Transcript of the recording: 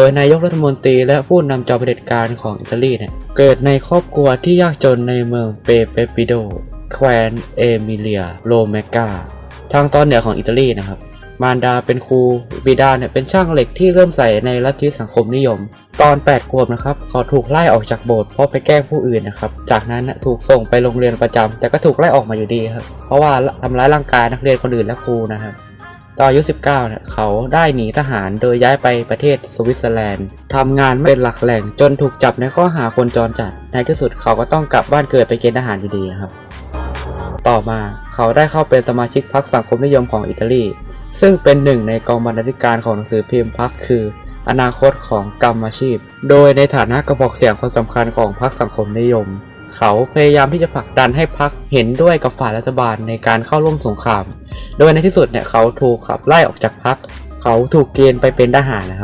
โดยนายกรัฐมนตรีและผู้นำจอมเผด็จการของอิตาลีเนี่ยเกิดในครอบครัวที่ยากจนในเมืองเปเปปิโด แคว้นเอมิเลีย โรเมกา ทางตอนเหนือของอิตาลีนะครับ มารดาเป็นครูบิดาเนี่ยเป็นช่างเหล็กที่เริ่มใส่ในลัทธิสังคมนิยม ตอน 8 ขวบนะครับเขาถูกไล่ออกจากโบสถ์เพราะไปแกล้งผู้อื่นนะครับ จากนั้นถูกส่งไปโรงเรียนประจำแต่ก็ถูกไล่ออกมาอยู่ดีครับ เพราะว่าทำร้ายร่างกายนักเรียนคนอื่นและครูนะครับ ตอนอายุ 19เนี่ยเขาได้หนีทหารโดยย้ายไปประเทศสวิตเซอร์แลนด์ทำงานไม่เป็นหลักแหล่งจนถูกจับในข้อหาคนจรจัด ในที่สุดเขาก็ต้องกลับบ้านเกิดไปเกณฑ์ทหารอยู่ดีนะครับ ต่อมาเขาได้เข้าเป็นสมาชิกพรรคสังคมนิยมของอิตาลี ซึ่งเป็นหนึ่งในกองบรรณาธิการของหนังสือพิมพ์พรรคคือ อนาคตของกรรมอาชีพ โดยในฐานะกระบอกเสียงคนสำคัญของพรรคสังคมนิยม เขาพยายามที่จะผลักดันให้พรรคเห็นด้วยกับฝ่ายรัฐบาลในการเข้าร่วมสงคราม โดยในที่สุดเนี่ยเขาถูกขับไล่ออกจากพรรค เขาถูกเกณฑ์ไปเป็นทหารนะครับ